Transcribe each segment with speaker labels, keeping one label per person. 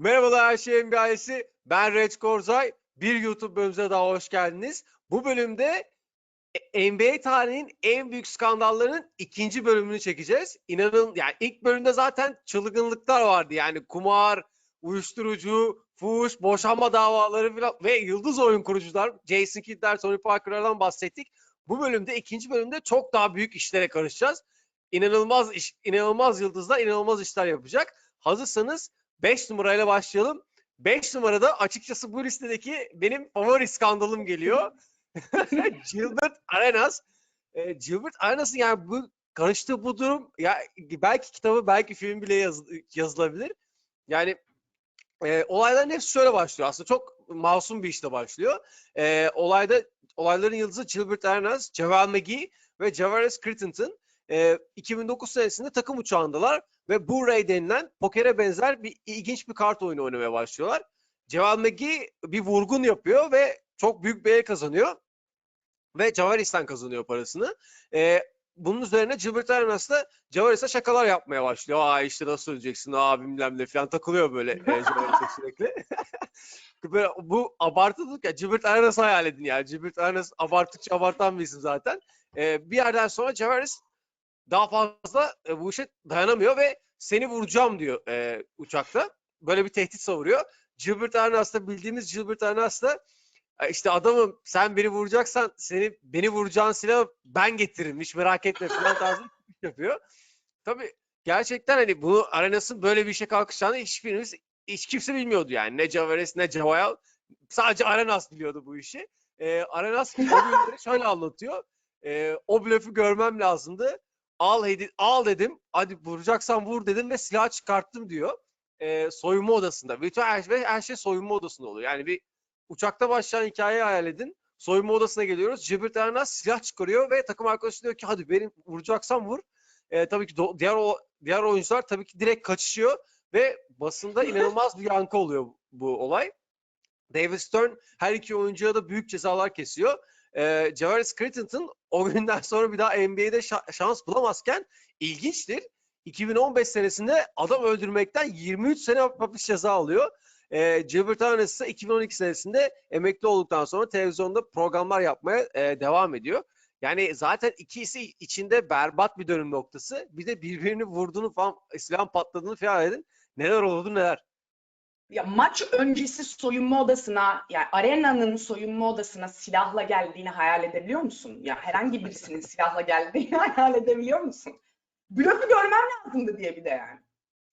Speaker 1: Merhabalar her şeyin ailesi. Ben Red Korzay. Bir YouTube bölümümüze daha hoş geldiniz. Bu bölümde e- NBA tarihinin en büyük skandallarının ikinci bölümünü çekeceğiz. İnanın yani ilk bölümde zaten çılgınlıklar vardı. Yani kumar, uyuşturucu, fuhuş, boşanma davaları falan ve yıldız oyun kurucular Jason Kidd'ler, Tony Parker'lardan bahsettik. Bu bölümde ikinci bölümde çok daha büyük işlere karışacağız. İnanılmaz iş, inanılmaz yıldızlar inanılmaz işler yapacak. Hazırsanız 5 numarayla başlayalım. 5 numarada açıkçası bu listedeki benim favori skandalım geliyor. Gilbert Arenas. E, Gilbert Arenas'ın yani bu karıştığı bu durum ya belki kitabı belki film bile yaz- yazılabilir. Yani e, olayların hepsi şöyle başlıyor. Aslında çok masum bir işle başlıyor. E, olayda olayların yıldızı Gilbert Arenas, Javel McGee ve Javaris Crittenton. E, 2009 senesinde takım uçağındalar ve Blu-ray denilen pokere benzer bir ilginç bir kart oyunu oynamaya başlıyorlar. Javel McGee bir vurgun yapıyor ve çok büyük bir el kazanıyor. Ve Javaris'ten kazanıyor parasını. E, bunun üzerine Gilbert Arenas da Javaris'e şakalar yapmaya başlıyor. Aa işte nasıl öleceksin abi bilmem ne falan takılıyor böyle e, Javaris'e sürekli. böyle, bu abartılık ya. Gilbert Arenas hayal edin ya. Gilbert Arenas abarttıkça abartan bir isim zaten. E, bir yerden sonra Javaris daha fazla e, bu işe dayanamıyor ve seni vuracağım diyor e, uçakta. Böyle bir tehdit savuruyor. Gilbert Arenas da bildiğimiz Gilbert Arenas da "E, işte adamım sen beni vuracaksan seni beni vuracağın silahı ben getiririm hiç merak etme falan tarzı şey yapıyor. Tabii gerçekten hani bunu Arenas'ın böyle bir işe kalkışacağını hiçbirimiz hiç kimse bilmiyordu yani. Ne Javares ne Javayal sadece Arenas biliyordu bu işi. E, Arenas o şöyle anlatıyor. E, o blöfü görmem lazımdı al, al dedim. Hadi vuracaksan vur dedim ve silah çıkarttım diyor. Ee, soyunma odasında. Bütün her şey, her şey soyunma odasında oluyor. Yani bir uçakta başlayan hikayeyi hayal edin. Soyunma odasına geliyoruz. Gilbert Arenas silah çıkarıyor ve takım arkadaşı diyor ki hadi beni vuracaksan vur. Ee, tabii ki diğer o diğer oyuncular tabii ki direkt kaçışıyor ve basında inanılmaz bir yankı oluyor bu olay. David Stern her iki oyuncuya da büyük cezalar kesiyor. Ee, Javaris Crittenton o günden sonra bir daha NBA'de şa- şans bulamazken ilginçtir. 2015 senesinde adam öldürmekten 23 sene hapis ceza alıyor. Ee, Gilbert Arenas ise 2012 senesinde emekli olduktan sonra televizyonda programlar yapmaya e, devam ediyor. Yani zaten ikisi içinde berbat bir dönüm noktası. Bir de birbirini vurduğunu falan, silah patladığını falan edin. Neler oldu neler.
Speaker 2: Ya maç öncesi soyunma odasına, yani arenanın soyunma odasına silahla geldiğini hayal edebiliyor musun? Ya herhangi birisinin silahla geldiğini hayal edebiliyor musun? Blöfü görmem lazımdı diye bir de yani.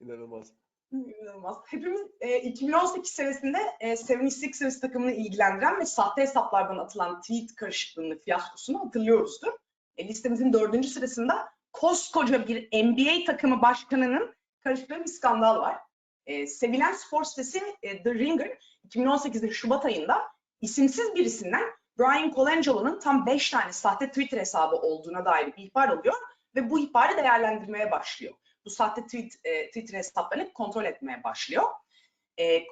Speaker 1: İnanılmaz.
Speaker 2: İnanılmaz. Hepimiz e, 2018 senesinde e, 76ers takımını ilgilendiren ve sahte hesaplardan atılan tweet karışıklığını, fiyaskosunu hatırlıyoruzdur. E, listemizin dördüncü sırasında koskoca bir NBA takımı başkanının karıştığı bir skandal var. E, sevilen spor sitesi e, The Ringer 2018'de Şubat ayında isimsiz birisinden Brian Colangelo'nun tam 5 tane sahte Twitter hesabı olduğuna dair bir ihbar alıyor ve bu ihbarı değerlendirmeye başlıyor bu sahte tweet, e, Twitter hesaplarını kontrol etmeye başlıyor. E,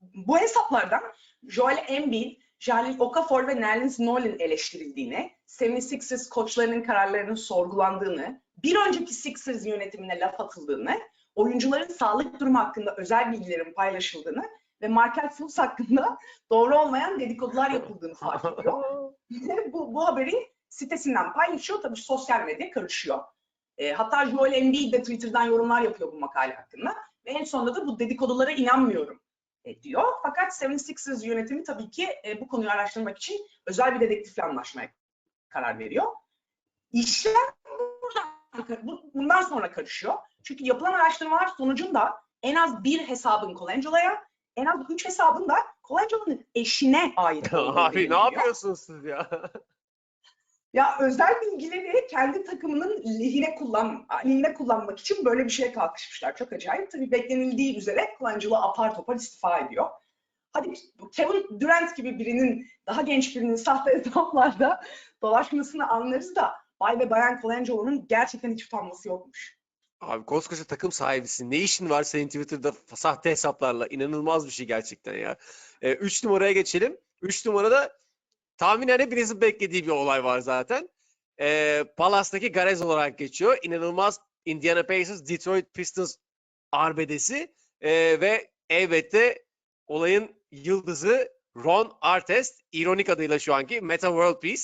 Speaker 2: bu hesaplardan Joel Embiid, Jalil Okafor ve Nerlens Nolan eleştirildiğini, 76ers koçlarının kararlarının sorgulandığını, bir önceki Sixers yönetimine laf atıldığını, oyuncuların sağlık durumu hakkında özel bilgilerin paylaşıldığını ve Markel Fultz hakkında doğru olmayan dedikodular yapıldığını fark ediyor. bu, bu haberi sitesinden paylaşıyor. Tabii sosyal medya karışıyor. E, hatta Joel Embiid de Twitter'dan yorumlar yapıyor bu makale hakkında. Ve en sonunda da bu dedikodulara inanmıyorum e, diyor. Fakat 76ers yönetimi tabii ki e, bu konuyu araştırmak için özel bir dedektifle anlaşmaya karar veriyor. İşler buradan, bu- bundan sonra karışıyor. Çünkü yapılan araştırmalar sonucunda en az bir hesabın Colangelo'ya, en az üç hesabın da Colangelo'nun eşine ait
Speaker 1: Abi ne yapıyorsunuz siz ya?
Speaker 2: Ya özel bilgileri kendi takımının lehine kullan lehine kullanmak için böyle bir şeye kalkışmışlar. Çok acayip. Tabii beklenildiği üzere Colangelo apar topar istifa ediyor. Hadi Kevin Durant gibi birinin, daha genç birinin sahte hesaplarda dolaşmasını anlarız da Bay ve Bayan Colangelo'nun gerçekten hiç utanması yokmuş.
Speaker 1: Abi koskoca takım sahibisin. Ne işin var senin Twitter'da sahte hesaplarla? İnanılmaz bir şey gerçekten ya. 3 numaraya geçelim. 3 numarada tahminen hepinizin beklediği bir olay var zaten. E, Palas'taki garez olarak geçiyor. İnanılmaz Indiana Pacers, Detroit Pistons arbedesi. E, ve elbette olayın yıldızı Ron Artest, ironik adıyla şu anki Meta World Peace.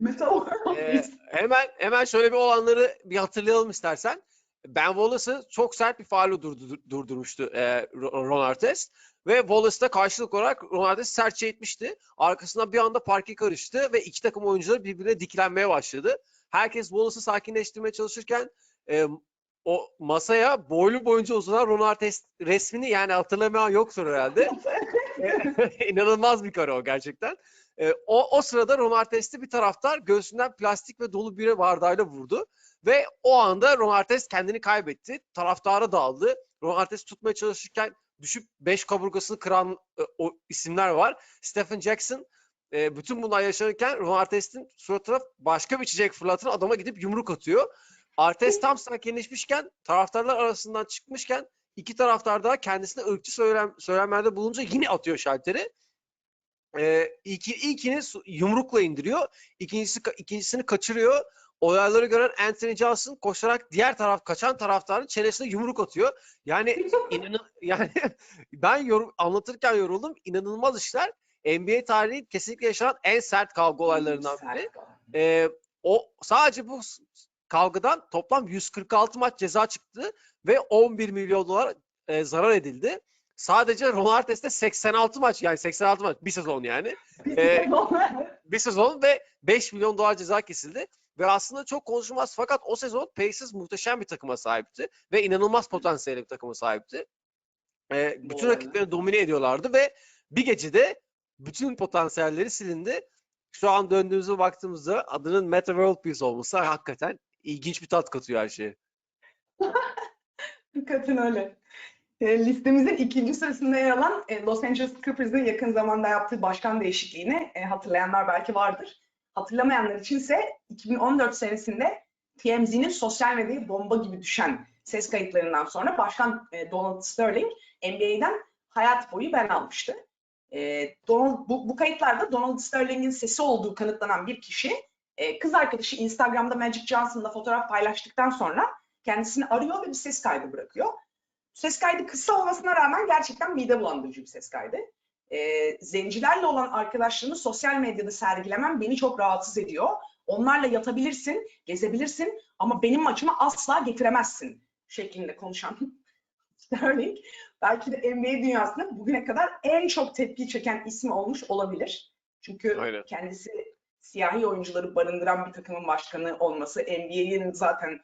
Speaker 2: Metal
Speaker 1: Ee, hemen hemen şöyle bir olanları bir hatırlayalım istersen. Ben Wallace'ı çok sert bir faulle durdur- durdurmuştu e, Ro- Ron Artest. Ve Wallace da karşılık olarak Ron Artest sertçe etmişti. Arkasından bir anda parke karıştı ve iki takım oyuncuları birbirine diklenmeye başladı. Herkes Wallace'ı sakinleştirmeye çalışırken e, o masaya boylu boyunca uzanan Ron Artest resmini yani hatırlamayan yoktur herhalde. İnanılmaz bir kare o gerçekten. Ee, o, o sırada Ron Artest'i bir taraftar göğsünden plastik ve dolu bir bardağıyla vurdu. Ve o anda Ron Artest kendini kaybetti. Taraftara dağıldı. Ron Artest tutmaya çalışırken düşüp beş kaburgasını kıran e, o isimler var. Stephen Jackson e, bütün bunlar yaşanırken Ron Artest'in suratına başka bir çiçek fırlatan adama gidip yumruk atıyor. Artest tam sakinleşmişken taraftarlar arasından çıkmışken iki taraftar daha kendisine ırkçı söylem, söylemlerde bulunca yine atıyor şalteri. Ee, ilki, ilkini yumrukla indiriyor. İkincisi, ikincisini kaçırıyor. Olayları gören Anthony Johnson koşarak diğer taraf kaçan taraftarın çenesine yumruk atıyor. Yani inanın yani ben yorum, anlatırken yoruldum. İnanılmaz işler. NBA tarihinin kesinlikle yaşanan en sert kavga olaylarından biri. Ee, o sadece bu kavgadan toplam 146 maç ceza çıktı ve 11 milyon dolar e, zarar edildi. Sadece Ron Artest'te 86 maç yani 86 maç bir sezon yani. Ee, Bir sezon ve 5 milyon dolar ceza kesildi. Ve aslında çok konuşulmaz fakat o sezon Pacers muhteşem bir takıma sahipti ve inanılmaz potansiyelli bir takıma sahipti. Ee, bütün rakiplerini domine ediyorlardı ve bir gecede bütün potansiyelleri silindi. Şu an döndüğümüzde baktığımızda adının Meta World Peace olması hakikaten ilginç bir tat katıyor her şeye.
Speaker 2: Hakikaten öyle. E, listemizin ikinci sırasında yer alan e, Los Angeles Clippers'ın yakın zamanda yaptığı başkan değişikliğini e, hatırlayanlar belki vardır. Hatırlamayanlar içinse 2014 senesinde TMZ'nin sosyal medyaya bomba gibi düşen ses kayıtlarından sonra başkan e, Donald Sterling NBA'den hayat boyu ben almıştı. E, Donald, bu, bu kayıtlarda Donald Sterling'in sesi olduğu kanıtlanan bir kişi e, kız arkadaşı Instagram'da Magic Johnson'la fotoğraf paylaştıktan sonra kendisini arıyor ve bir ses kaydı bırakıyor. Ses kaydı kısa olmasına rağmen gerçekten mide bulandırıcı bir ses kaydı. Ee, zencilerle olan arkadaşlığını sosyal medyada sergilemem beni çok rahatsız ediyor. Onlarla yatabilirsin, gezebilirsin ama benim maçıma asla getiremezsin şeklinde konuşan Sterling belki de NBA dünyasında bugüne kadar en çok tepki çeken isim olmuş olabilir. Çünkü
Speaker 1: Aynen.
Speaker 2: kendisi siyahi oyuncuları barındıran bir takımın başkanı olması, NBA'in zaten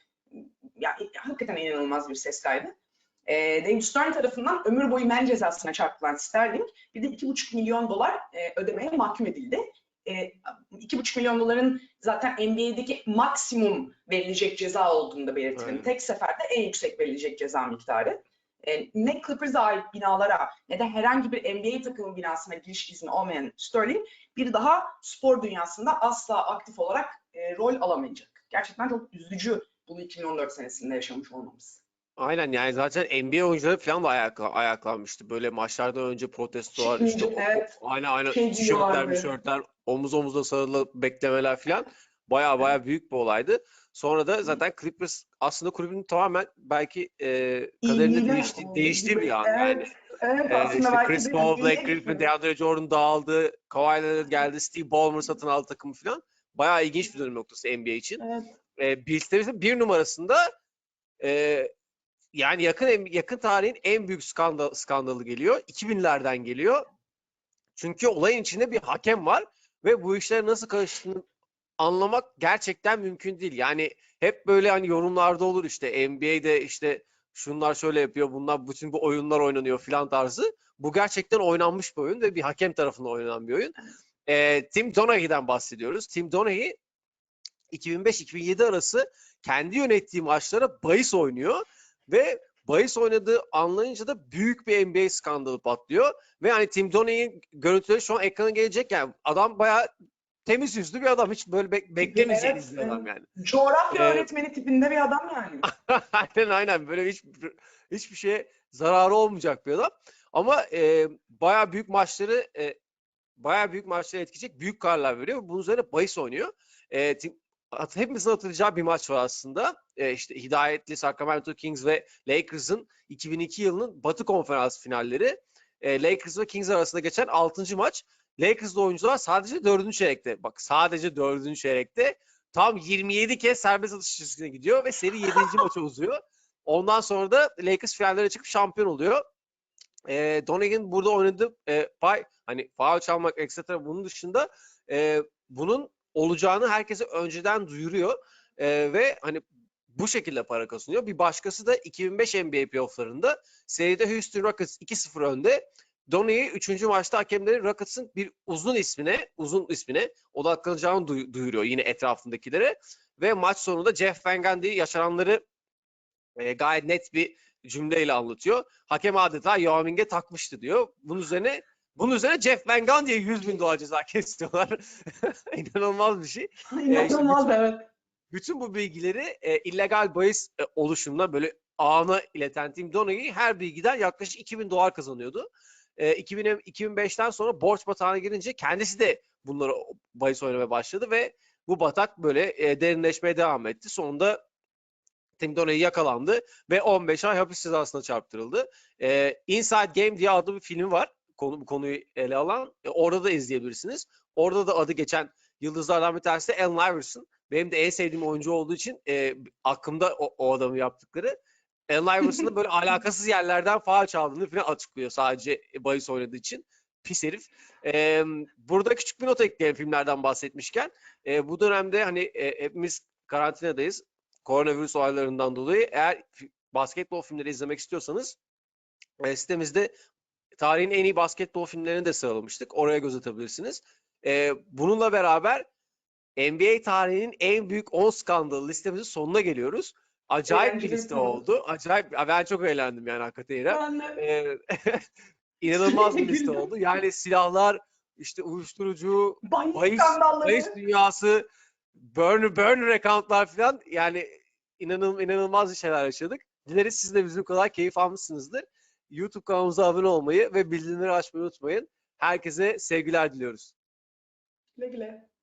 Speaker 2: ya, hakikaten inanılmaz bir ses kaydı. E, David Stern tarafından ömür boyu men cezasına çarpılan Sterling bir de 2,5 milyon dolar e, ödemeye mahkum edildi. E, 2,5 milyon doların zaten NBA'deki maksimum verilecek ceza olduğunu da belirtelim.
Speaker 1: Aynen.
Speaker 2: Tek seferde en yüksek verilecek ceza miktarı. E, ne Clippers'a ait binalara ne de herhangi bir NBA takımı binasına giriş izni olmayan Sterling bir daha spor dünyasında asla aktif olarak e, rol alamayacak. Gerçekten çok üzücü bunu 2014 senesinde yaşamış olmamız.
Speaker 1: Aynen yani zaten NBA oyuncuları falan da ayakla, ayaklanmıştı. Böyle maçlardan önce protestolar işte
Speaker 2: Çıkınca,
Speaker 1: o-
Speaker 2: evet.
Speaker 1: aynen aynen
Speaker 2: Şey
Speaker 1: tişörtler mişörtler omuz omuza sarılı beklemeler falan baya baya büyük bir olaydı. Sonra da zaten Clippers aslında kulübün tamamen belki e, kaderinde değişti,
Speaker 2: gibi.
Speaker 1: bir an
Speaker 2: Evet,
Speaker 1: yani.
Speaker 2: Evet aslında
Speaker 1: işte Chris Paul, Blake Griffin. DeAndre Jordan dağıldı, Kawhi Leonard geldi, Steve Ballmer satın aldı takımı falan. Bayağı ilginç bir dönüm noktası NBA için.
Speaker 2: Evet.
Speaker 1: E, listemizin bir numarasında e, yani yakın yakın tarihin en büyük skandal, skandalı geliyor. 2000'lerden geliyor. Çünkü olayın içinde bir hakem var ve bu işlerin nasıl karıştığını anlamak gerçekten mümkün değil. Yani hep böyle hani yorumlarda olur işte NBA'de işte şunlar şöyle yapıyor, bunlar bütün bu oyunlar oynanıyor filan tarzı. Bu gerçekten oynanmış bir oyun ve bir hakem tarafından oynanan bir oyun. Ee, Tim Donaghy'den bahsediyoruz. Tim Donaghy 2005-2007 arası kendi yönettiği maçlara bahis oynuyor ve bahis oynadığı anlayınca da büyük bir NBA skandalı patlıyor. Ve hani Tim Donaghy'in görüntüleri şu an ekrana gelecek yani adam bayağı temiz yüzlü bir adam. Hiç böyle bek- beklemeyeceğiniz
Speaker 2: Evet,
Speaker 1: bir adam yani.
Speaker 2: Coğrafya
Speaker 1: Ee,
Speaker 2: öğretmeni tipinde bir adam yani.
Speaker 1: aynen aynen böyle hiç hiçbir şeye zararı olmayacak bir adam. Ama e, bayağı büyük maçları e, bayağı büyük maçları etkileyecek büyük kararlar veriyor. Bunun üzerine bahis oynuyor. E, Tim- hat- hepimizin hatırlayacağı bir maç var aslında. E, işte hidayetli Sacramento Kings ve Lakers'ın 2002 yılının Batı Konferansı finalleri. E, Lakers ve Kings arasında geçen 6. maç. Lakers'lı oyuncular sadece 4. çeyrekte, bak sadece 4. çeyrekte tam 27 kez serbest atış çizgisine gidiyor ve seri 7. maça uzuyor. Ondan sonra da Lakers finallere çıkıp şampiyon oluyor. E, Donegan burada oynadığı e, pay hani faul çalmak etc. bunun dışında e, bunun olacağını herkese önceden duyuruyor E, ve hani bu şekilde para kazanıyor. Bir başkası da 2005 NBA playofflarında seride Houston Rockets 2-0 önde. Donnie'yi 3. maçta hakemleri Rockets'ın bir uzun ismine, uzun ismine odaklanacağını duy- duyuruyor yine etrafındakilere. Ve maç sonunda Jeff Van Gundy yaşananları e, gayet net bir cümleyle anlatıyor. Hakem adeta Yao Ming'e takmıştı diyor. Bunun üzerine bunun üzerine Jeff Van Gundy'ye 100 bin dolar ceza kesiyorlar. İnanılmaz bir şey.
Speaker 2: İnanılmaz evet.
Speaker 1: Bütün bu bilgileri e, illegal bahis e, oluşumuna böyle ağına ileten Tim Donaghy her bilgiden yaklaşık 2000 dolar kazanıyordu. E, 2000, 2005'ten sonra borç batağına girince kendisi de bunları bahis oynamaya başladı ve bu batak böyle e, derinleşmeye devam etti. Sonunda Tim Donaghy yakalandı ve 15 ay hapis cezasına çarptırıldı. E, Inside Game diye adlı bir filmi var. Konu, bu konuyu ele alan. E, orada da izleyebilirsiniz. Orada da adı geçen yıldızlardan bir tanesi de Allen Iverson. Benim de en sevdiğim oyuncu olduğu için e, aklımda o, o adamı yaptıkları. Allen Iverson'ın böyle alakasız yerlerden faal çaldığını falan açıklıyor sadece bahis oynadığı için. Pis herif. E, burada küçük bir not ekleyelim filmlerden bahsetmişken. E, bu dönemde hani e, hepimiz karantinadayız. Koronavirüs olaylarından dolayı. Eğer basketbol filmleri izlemek istiyorsanız e, sitemizde tarihin en iyi basketbol filmlerini de sıralamıştık. Oraya göz atabilirsiniz. E, bununla beraber NBA tarihinin en büyük 10 skandalı listemizin sonuna geliyoruz. Acayip bir liste oldu. Acayip. Ben çok eğlendim yani hakikaten Ee, inanılmaz bir liste oldu. Yani silahlar, işte uyuşturucu,
Speaker 2: bahis
Speaker 1: bahis, dünyası, burner, burner accountlar falan yani inanıl, inanılmaz şeyler yaşadık. Dileriz siz de bizim kadar keyif almışsınızdır. YouTube kanalımıza abone olmayı ve bildirimleri açmayı unutmayın. Herkese sevgiler diliyoruz.
Speaker 2: Güle güle.